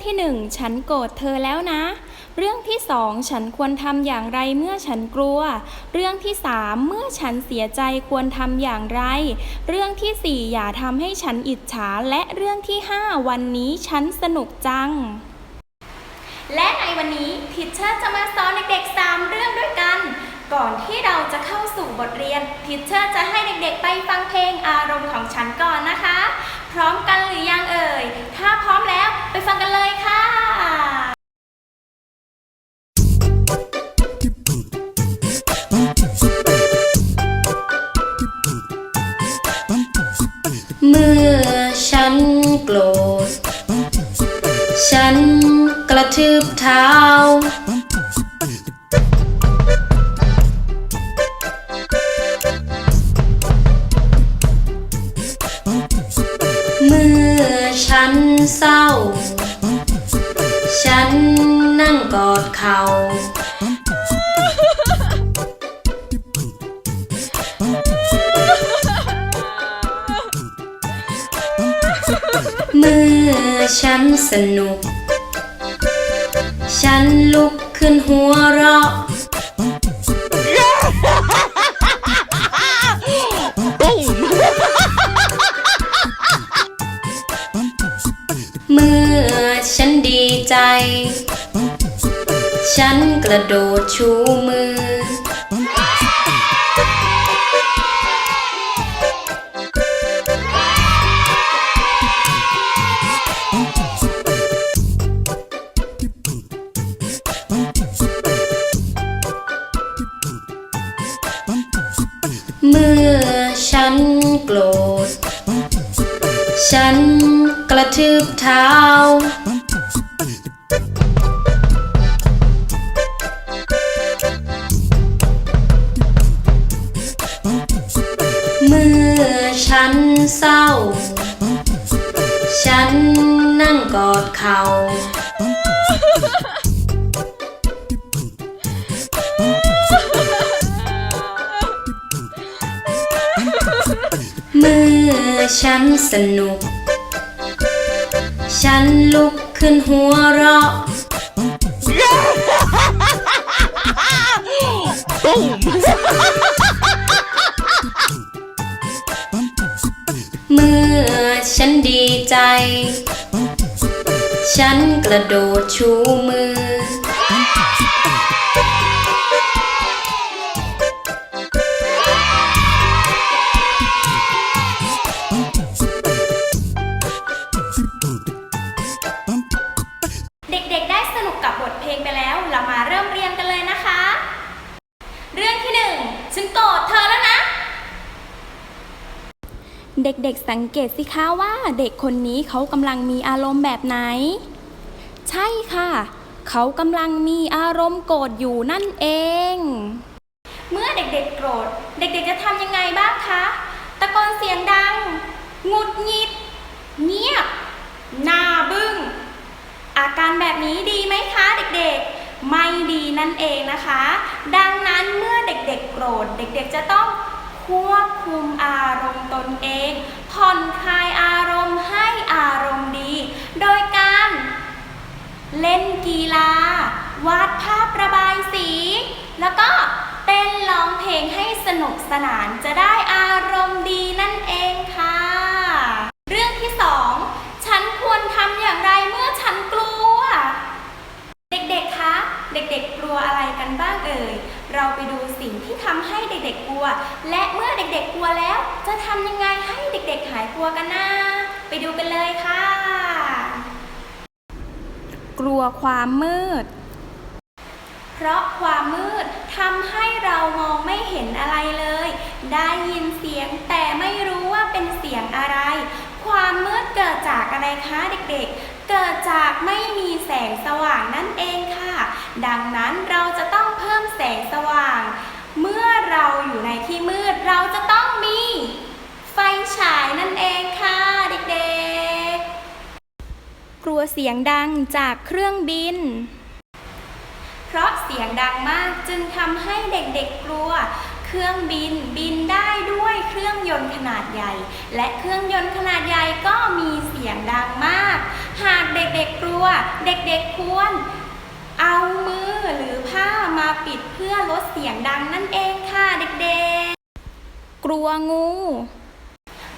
เรื่องที่1ฉันโกรธเธอแล้วนะ เรื่องที่2ฉันควรทำอย่างไรเมื่อฉันกลัว เรื่องที่3เมื่อฉันเสียใจควรทำอย่างไร เรื่องที่4อย่าทำให้ฉันอิจฉา และเรื่องที่5วันนี้ฉันสนุกจัง และในวันนี้ทิชเชอร์จะมาสอนเด็กๆ3เรื่องด้วยกัน ก่อนที่เราจะเข้าสู่บทเรียนทิชเชอร์จะให้เด็กๆไปฟังเพลงอารมณ์ของฉันก่อนนะคะ พร้อมกันหรือยังเอ่ย ถ้าพร้อมแล้วไปฟังกันเลยค่ะ เมื่อฉันโกรธ ฉันกระทืบเท้า กอดเขาเมื่อฉันสนุก ฉันลุกขึ้นหัวเราะ ฉันกระโดดชูมือ เมื่อฉันโกรธ ฉันกระทืบเท้า ฉันนั่งกอดเขา เมื่อฉันสนุก ฉันลุกขึ้นหัวเราะ ใจ ฉันกระโดดชูมือ ด็กๆสังเกตสิคะว่าเด็กคนนี้เขากำลังมีอารมณ์แบบไหน ใช่ค่ะ เขากำลังมีอารมณ์โกรธอยู่นั่นเอง เมื่อเด็กๆโกรธ เด็กๆจะทำยังไงบ้างคะ ตะโกนเสียงดังหงุดหงิด เงียบ หน้าบึ้ง อาการแบบนี้ดีไหมคะเด็กๆ ไม่ดีนั่นเองนะคะ ดังนั้นเมื่อเด็กๆโกรธ เด็กๆจะต้อง ควบคุมอารมณ์ตนเอง ผ่อนคลายอารมณ์ให้อารมณ์ดี โดยการ เล่นกีฬา วาดภาพระบายสี แล้วก็เต้นร้องเพลงให้สนุกสนานจะได้อารมณ์ดีนั่นเองค่ะ เรื่องที่สองฉันควรทำอย่างไรเมื่อฉันกลัว เด็กๆ คะ เด็กๆ กลัวอะไรกันบ้างเอ่ย เราไปดูสิ่งที่ทำให้เด็กๆกลัว และเมื่อเด็กๆกลัวแล้ว จะทำยังไงให้เด็กๆหายกลัวกันนะ ไปดูกันเลยค่ะ กลัวความมืด เพราะความมืดทำให้เรามองไม่เห็นอะไรเลย ได้ยินเสียงแต่ไม่รู้ว่าเป็นเสียงอะไร ความมืดเกิดจากอะไรคะเด็กๆ เกิดจากไม่มีแสงสว่างนั่นเองค่ะ ดังนั้นเราจะต้องเพิ่มแสงสว่าง เมื่อเราอยู่ในที่มืดเราจะต้องมี ไฟฉายนั่นเองค่ะเด็กๆ กลัวเสียงดังจากเครื่องบิน เพราะเสียงดังมากจึงทำให้เด็กๆกลัว เครื่องบินบินได้ด้วยเครื่องย นต์ขนาดใหญ่ และเครื่องยนต์ขนาดใหญ่ก็มีเสียงดังมาก หากเด็กๆกลัว เด็กๆควร เอามือหรือผ้ามาปิดเพื่อลดเสียงดังนั่นเองค่ะเด็กๆ กลัวงู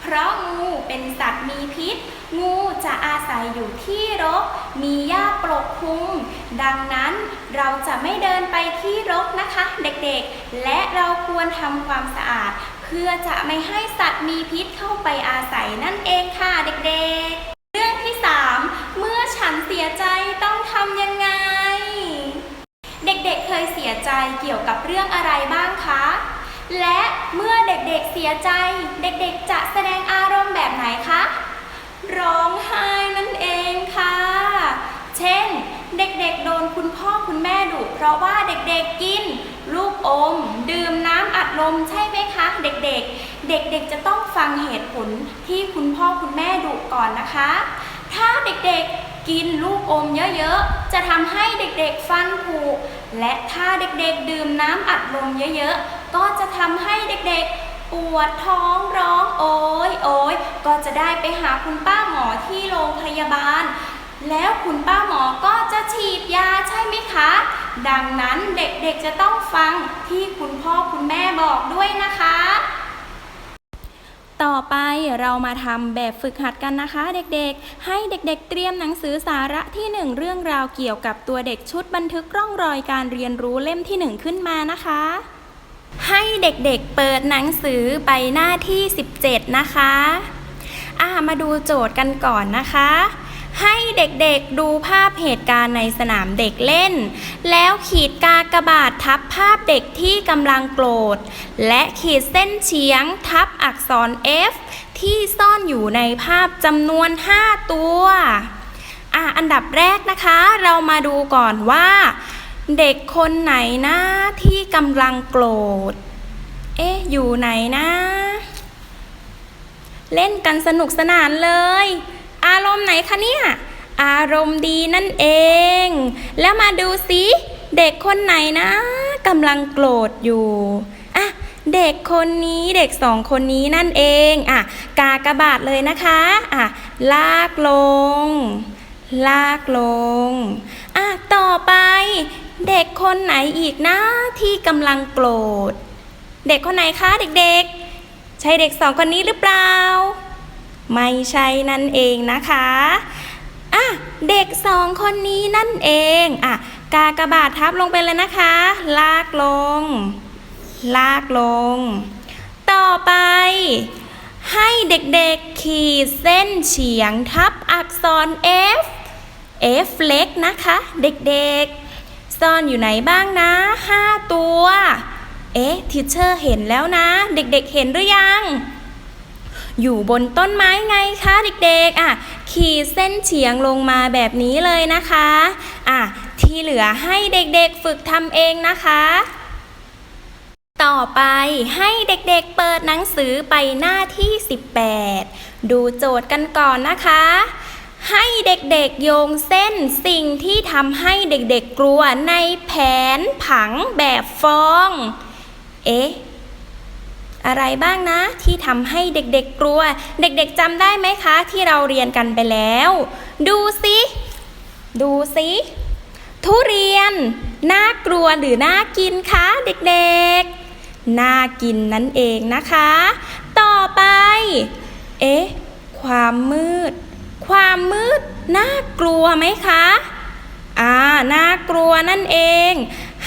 เพราะงูเป็นสัตว์มีพิษ งูจะอาศัยอยู่ที่รก มีหญ้าปกคลุม ดังนั้นเราจะไม่เดินไปที่รกนะคะ เด็กๆ และเราควรทำความสะอาด เพื่อจะไม่ให้สัตว์มีพิษเข้าไปอาศัยนั่นเองค่ะเด็กๆ เรื่องที่ 3 เมื่อฉันเสียใจต้องทำยังไง เด็กๆเคยเสียใจเกี่ยวกับเรื่องอะไรบ้างคะ และเมื่อเด็กๆเสียใจ เด็กๆจะแสดงอารมณ์แบบไหนคะ ร้องไห้นั่นเองค่ะ เช่น เด็กๆ โดนคุณพ่อคุณแม่ดุเพราะว่าเด็กๆกิน ลูกอม ดื่มน้ำอัดลมใช่ไหมคะ เด็กๆ เด็กๆจะต้องฟังเหตุผลที่คุณพ่อคุณแม่ดุก่อนนะคะ ถ้าเด็กๆกินลูกอมเยอะๆ จะทำให้เด็กๆฟันผุและถ้าเด็กๆ ดื่มน้ำอัดลมเยอะๆ ก็จะทำให้เด็กๆปวดท้องร้องโอยโอยก็จะได้ไปหาคุณป้าหมอที่โรงพยาบาล แล้วคุณป้าหมอก็จะฉีดยาใช่ไหมคะ ดังนั้นเด็กๆจะต้องฟังที่คุณพ่อคุณแม่บอกด้วยนะคะ ต่อไปเรามาทำแบบฝึกหัดกันนะคะ เด็กๆ ให้เด็กๆ เตรียมหนังสือสาระที่ 1 เรื่องราวเกี่ยวกับตัวเด็กชุดบันทึกร่องรอยการเรียนรู้เล่มที่ 1 ขึ้นมานะคะให้เด็กๆเปิดหนังสือไปหน้าที่ 17 นะคะ อ่ามาดูโจทย์กันก่อนนะคะ ให้เด็กๆดูภาพเหตุการณ์ในสนามเด็กเล่น แล้วขีดกากระบาททับภาพเด็กที่กำลังโกรธ และขีดเส้นเฉียงทับอักษร F ที่ซ่อนอยู่ในภาพจำนวน 5 ตัวอะอันดับแรกนะคะ เรามาดูก่อนว่า เด็กคนไหนนะที่กำลังโกรธ เอ๊ะ อยู่ไหนนะ เล่นกันสนุกสนานเลย อารมณ์ไหนคะเนี่ย อารมณ์ดีนั่นเอง แล้วมาดูสิเด็กคนไหนนะกำลังโกรธอยู่อะเด็กคนนี้เด็กสองคนนี้นั่นเองอะกากระบาทเลยนะคะอะลากลง ลากลงอะต่อไป เด็กคนไหนอีกนะที่กำลังโกรธ เด็กคนไหนคะเด็กๆ ใช่เด็กสองคนนี้หรือเปล่า ไม่ใช่นั่นเองนะคะอะเด็กสองคนนี้นั่นเองอะกากระบาททับลงไปเลยนะคะ ลากลง ลากลง ต่อไป ให้เด็กๆขีดเส้นเฉียงทับอักษร F F เล็กนะคะ เด็กๆ ซ่อนอยู่ไหนบ้างนะ 5 ตัว เอ๊ะทิเชอร์เห็นแล้วนะ เด็กๆเห็นหรือยัง อยู่บนต้นไม้ไงคะเด็กๆอะขีดเส้นเฉียงลงมาแบบนี้เลยนะคะอะที่เหลือให้เด็กๆฝึกทำเองนะคะ ต่อไปให้เด็กๆเปิดหนังสือไปหน้าที่ 18 ดูโจทย์กันก่อนนะคะให้เด็กๆโยงเส้นสิ่งที่ทำให้เด็กๆกลัวในแผนผังแบบฟอง เอ๊ะ อะไรบ้างนะที่ทำให้เด็กๆกลัว เด็กๆจำได้ไหมคะ ที่เราเรียนกันไปแล้ว ดูสิดูสิทุเรียน น่ากลัวหรือน่ากินคะเด็กๆ น่ากินนั่นเองนะคะ ต่อไป เอ๊ะ ความมืด ความมืด น่ากลัวไหมคะ อ่า น่ากลัวนั่นเอง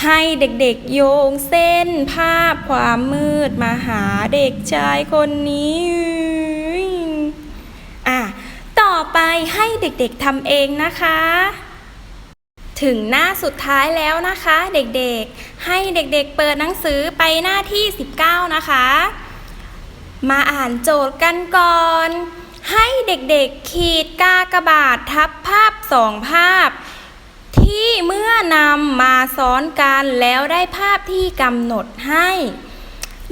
ให้เด็กๆโยงเส้นภาพความมืดมาหาเด็กชายคนนี้อะต่อไปให้เด็กๆทำเองนะคะ ถึงหน้าสุดท้ายแล้วนะคะ เด็กๆ ให้เด็กๆเปิดหนังสือไปหน้าที่ 19 นะคะ มาอ่านโจทย์กันก่อน ให้เด็กๆขีดกากบาททับภาพสองภาพ เมื่อนำมาซ้อนกันแล้วได้ภาพที่กำหนดให้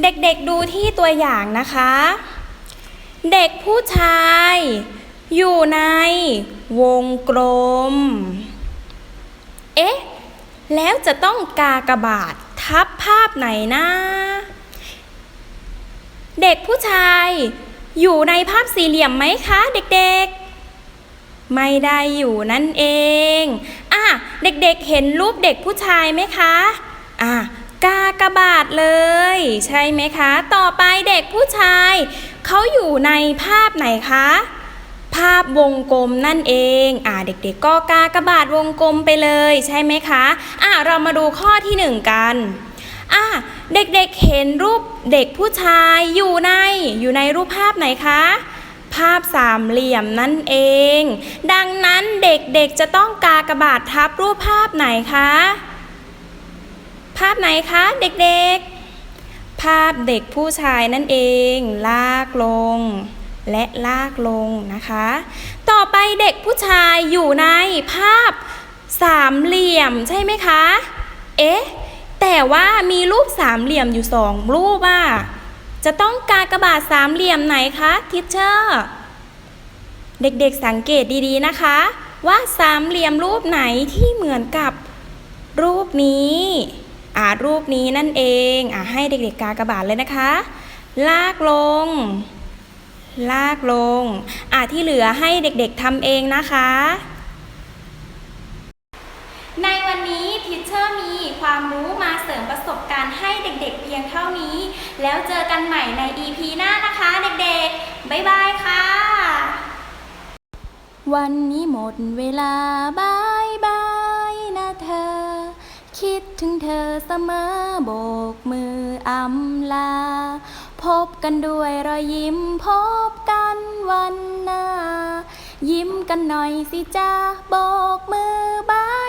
เด็กๆดูที่ตัวอย่างนะคะ เด็กผู้ชาย อยู่ในวงกลม เอ๊ะ แล้วจะต้องกากบาททับภาพไหนนะเด็กผู้ชาย อยู่ในภาพสี่เหลี่ยมไหมคะ เด็กๆ ไม่ได้อยู่นั่นเอง เด็กๆเห็นรูปเด็กผู้ชายไหมคะ อะกากบาทเลย ใช่ไหมคะ ต่อไปเด็กผู้ชาย เขาอยู่ในภาพไหนคะ ภาพวงกลมนั่นเอง อ่าเด็กๆก็กากบาทวงกลมไปเลย ใช่ไหมคะ อ่าเรามาดูข้อที่หนึ่งกันอ่าเด็กๆเห็นรูปเด็กผู้ชายอยู่ในอยู่ในรูปภาพไหนคะ ภาพสามเหลี่ยมนั่นเอง ดังนั้นเด็กๆจะต้องกากบาททับรูปภาพไหนคะ ภาพไหนคะ เด็กๆ ภาพเด็กผู้ชายนั่นเอง ลากลง และลากลงนะคะ ต่อไปเด็กผู้ชายอยู่ในภาพสามเหลี่ยมใช่ไหมคะ เอ๊ะ แต่ว่ามีรูปสามเหลี่ยมอยู่สองรูปอะ จะต้องกากระบาทสามเหลี่ยมไหนคะทิชเชอร์เด็กๆสังเกตดีๆนะคะ ว่าสามเหลี่ยมรูปไหนที่เหมือนกับรูปนี้อ่ารูปนี้นั่นเองอ่าให้เด็กๆกากระบาทเลยนะคะ ลากลง ลากลงอ่าที่เหลือให้เด็กๆทำเองนะคะ ในวันนี้ เชอร์มีความรู้มาเสริมประสบการณ์ให้เด็กๆเพียงเท่านี้ แล้วเจอกันใหม่ใน EP หน้านะคะเด็กๆ บ๊ายบายค่ะ วันนี้หมดเวลาบายบายนะเธอ คิดถึงเธอเสมอโบกมืออำลา พบกันด้วยรอยยิ้มพบกันวันหน้า ยิ้มกันหน่อยสิจ้าโบกมือบาย